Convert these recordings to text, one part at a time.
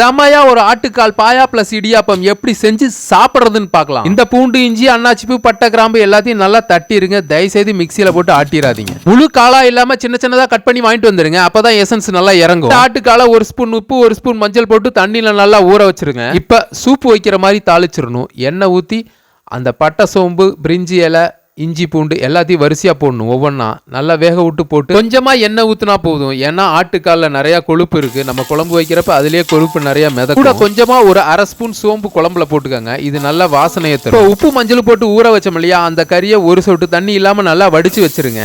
செமையா ஒரு ஆட்டுக்கால் பாயா பிளஸ் இடியாப்பம் எப்படி செஞ்சு சாப்பிடுறதுன்னு பார்க்கலாம். இந்த பூண்டு இஞ்சி அன்னாச்சிப்பு பட்டை கிராம்பு எல்லாத்தையும் நல்லா தட்டிருங்க. தயவுசெய்து மிக்சியில போட்டு ஆட்டிராதீங்க. முழு காலா இல்லாம சின்ன சின்னதா கட் பண்ணி வாங்கிட்டு வந்துருங்க. அப்பதான் எசன்ஸ் நல்லா இறங்கும். ஆட்டுக்கால ஒரு ஸ்பூன் உப்பு ஒரு ஸ்பூன் மஞ்சள் போட்டு தண்ணியில நல்லா ஊற வச்சிருங்க. இப்ப சூப்பு வைக்கிற மாதிரி தாளிச்சிடணும். எண்ணெய் ஊத்தி அந்த பட்டை சோம்பு பிரிஞ்சி இலை இஞ்சி பூண்டு எல்லாத்தையும் வரிசையா போடணும் ஒவ்வொன்றா நல்லா வேக விட்டு போட்டு கொஞ்சமா எண்ணெய் ஊத்துனா போதும். ஏன்னா ஆட்டுக்காலில் நிறைய கொழுப்பு இருக்கு. நம்ம குழம்பு வைக்கிறப்ப அதுலயே கொழுப்பு நிறைய மித கூட கொஞ்சமா ஒரு அரை ஸ்பூன் சோம்பு குழம்புல போட்டுக்கோங்க. இது நல்ல வாசனையை தரும். உப்பு மஞ்சள் போட்டு ஊற வச்சோம் இல்லையா? அந்த கறியை ஒரு சொட்டு தண்ணி இல்லாம நல்லா வடிச்சு வச்சிருங்க.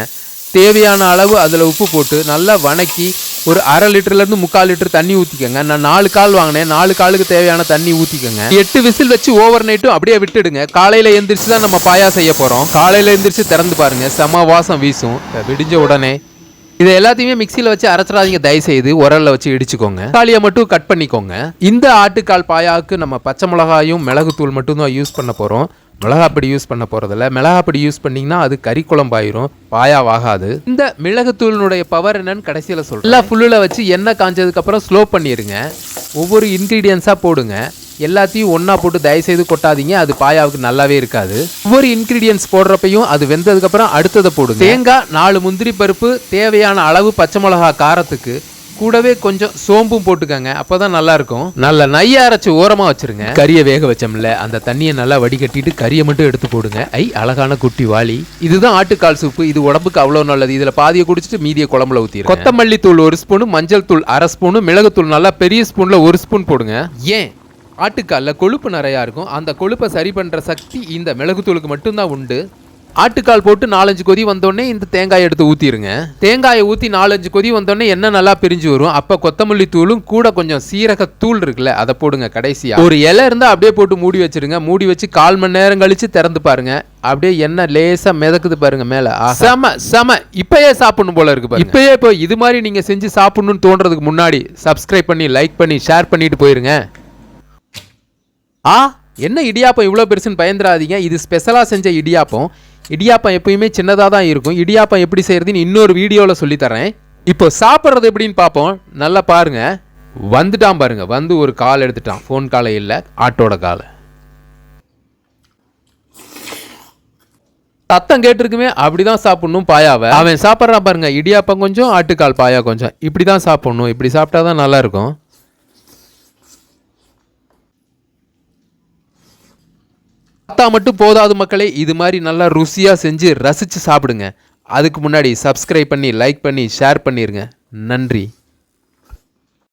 தேவையான அளவு அதில் உப்பு போட்டு நல்லா வணக்கி ஒரு அரை லிட்டர்லேருந்து முக்கால் லிட்டர் தண்ணி ஊற்றிக்கோங்க நான் நாலு கால் வாங்கினேன். நாலு காலுக்கு தேவையான தண்ணி ஊற்றிக்கோங்க எட்டு விசில் வச்சு ஓவர் நைட்டும் அப்படியே விட்டுடுங்க. காலையில் எந்திரிச்சு தான் நம்ம பாயா செய்ய போகிறோம் காலையில் எந்திரிச்சு திறந்து பாருங்க. செம வாசம் வீசும். விடிஞ்ச உடனே இதை எல்லாத்தையுமே மிக்சியில் வச்சு அரைச்சிடாதீங்க. தயவு செய்து உரல்ல வச்சு இடிச்சுக்கோங்க. தக்காளியை மட்டும் கட் பண்ணிக்கோங்க. இந்த ஆட்டுக்கால் பாயாவுக்கு நம்ம பச்சை மிளகாயும் மிளகுத்தூள் மட்டும் தான் யூஸ் பண்ண போகிறோம் மிளகாப்பொடி யூஸ் பண்ண போகிறதில்ல மிளகாப்பொடி யூஸ் பண்ணிங்கன்னா அது கறி குழம்பாயிரும். பாயாவாகாது. இந்த மிளகுத்தூளினுடைய பவர் என்னன்னு கடைசியில் சொல்கிறேன் எல்லாம் ஃபுல்லில் வச்சு எண்ணெய் காஞ்சதுக்கப்புறம் ஸ்லோ பண்ணிடுங்க ஒவ்வொரு இன்க்ரீடியன்ஸாக போடுங்க. எல்லாத்தையும் ஒன்றா போட்டு தயவுசெய்து கொட்டாதீங்க. அது பாயாவுக்கு நல்லாவே இருக்காது. ஒவ்வொரு இன்க்ரீடியன்ஸ் போடுறப்பையும் அது வெந்ததுக்கப்புறம் அடுத்ததை போடுங்க. தேங்காய் நாலு முந்திரி பருப்பு தேவையான அளவு பச்சை மிளகா காரத்துக்கு கூடவே கொஞ்சம் சோம்பும் போட்டுக்கங்க அப்பதான் நல்லா இருக்கும் நல்ல நைய அரைச்சு ஓரமா வச்சிருங்க. கறியை வேக வச்சோம்ல அந்த தண்ணியை நல்லா வடிகட்டிட்டு கறியை மட்டும் எடுத்து போடுங்க. ஐ அழகான குட்டி வாளி. இதுதான் ஆட்டுக்கால் சூப்பு. இது உடம்புக்கு அவ்வளவு நல்லது. இதுல பாதியை குடிச்சிட்டு மீதியை குழம்புல ஊத்தி கொத்தமல்லி தூள் ஒரு ஸ்பூனு மஞ்சள் தூள் அரை ஸ்பூனு மிளகுத்தூள் நல்லா பெரிய ஸ்பூன்ல ஒரு ஸ்பூன் போடுங்க. ஏன்? ஆட்டுக்கால்ல கொழுப்பு நிறையா இருக்கும். அந்த கொழுப்பை சரி பண்ற சக்தி இந்த மிளகுத்தூளுக்கு மட்டும்தான் உண்டு. ஆட்டுக்கால் போட்டு நாலஞ்சு கொதி வந்தோடனே இந்த தேங்காயை எடுத்து ஊற்றிடுங்க தேங்காயை ஊற்றி நாலஞ்சு கொதி வந்தோடனே எண்ணெய் நல்லா பிரிஞ்சு வரும். அப்போ கொத்தமல்லி தூளும் கூட கொஞ்சம் சீரக தூள் இருக்குல்ல அதை போடுங்க கடைசியா. ஒரு இலை இருந்தால் அப்படியே போட்டு மூடி வச்சிருங்க. மூடி வச்சு கால் மணி நேரம் கழிச்சு திறந்து பாருங்க. அப்படியே எண்ணெய் லேசா மிதக்குது பாருங்க மேல. செம செம. இப்பயே சாப்பிடணும் போல இருக்கு பாருங்க. இப்பயே இப்போ இது மாதிரி நீங்க செஞ்சு சாப்பிடணும்னு தோன்றதுக்கு முன்னாடி சப்ஸ்கிரைப் பண்ணி லைக் பண்ணி ஷேர் பண்ணிட்டு போயிருங்க. ஆ? என்ன இடியாப்பம் இவ்வளோ பெருசுன்னு பயந்துராதீங்க இது ஸ்பெஷலாக செஞ்ச இடியாப்பம். இடியாப்பம் எப்பயுமே சின்னதாக தான் இருக்கும். இடியாப்பம் எப்படி செய்கிறதுன்னு இன்னொரு வீடியோவில் சொல்லித்தரேன். இப்போ சாப்பிட்றது எப்படின்னு பார்ப்போம். நல்லா பாருங்கள் வந்துட்டான் பாருங்கள் வந்து ஒரு கால் எடுத்துட்டான். ஃபோன் காலை இல்லை. ஆட்டோட காலை. சத்தம் கேட்டிருக்குமே அப்படிதான் சாப்பிடணும் பாயாவை. அவன் சாப்பிட்றான் பாருங்க. இடியாப்பம் கொஞ்சம் ஆட்டுக்கால் பாயா கொஞ்சம். இப்படி தான் சாப்பிடணும். இப்படி சாப்பிட்டா தான் நல்லாயிருக்கும் பார்த்தா மட்டும் போதாது மக்களே இது மாதிரி நல்லா ருசியாக செஞ்சு ரசித்து சாப்பிடுங்க. அதுக்கு முன்னாடி சப்ஸ்கிரைப் பண்ணி லைக் பண்ணி ஷேர் பண்ணிடுங்க நன்றி.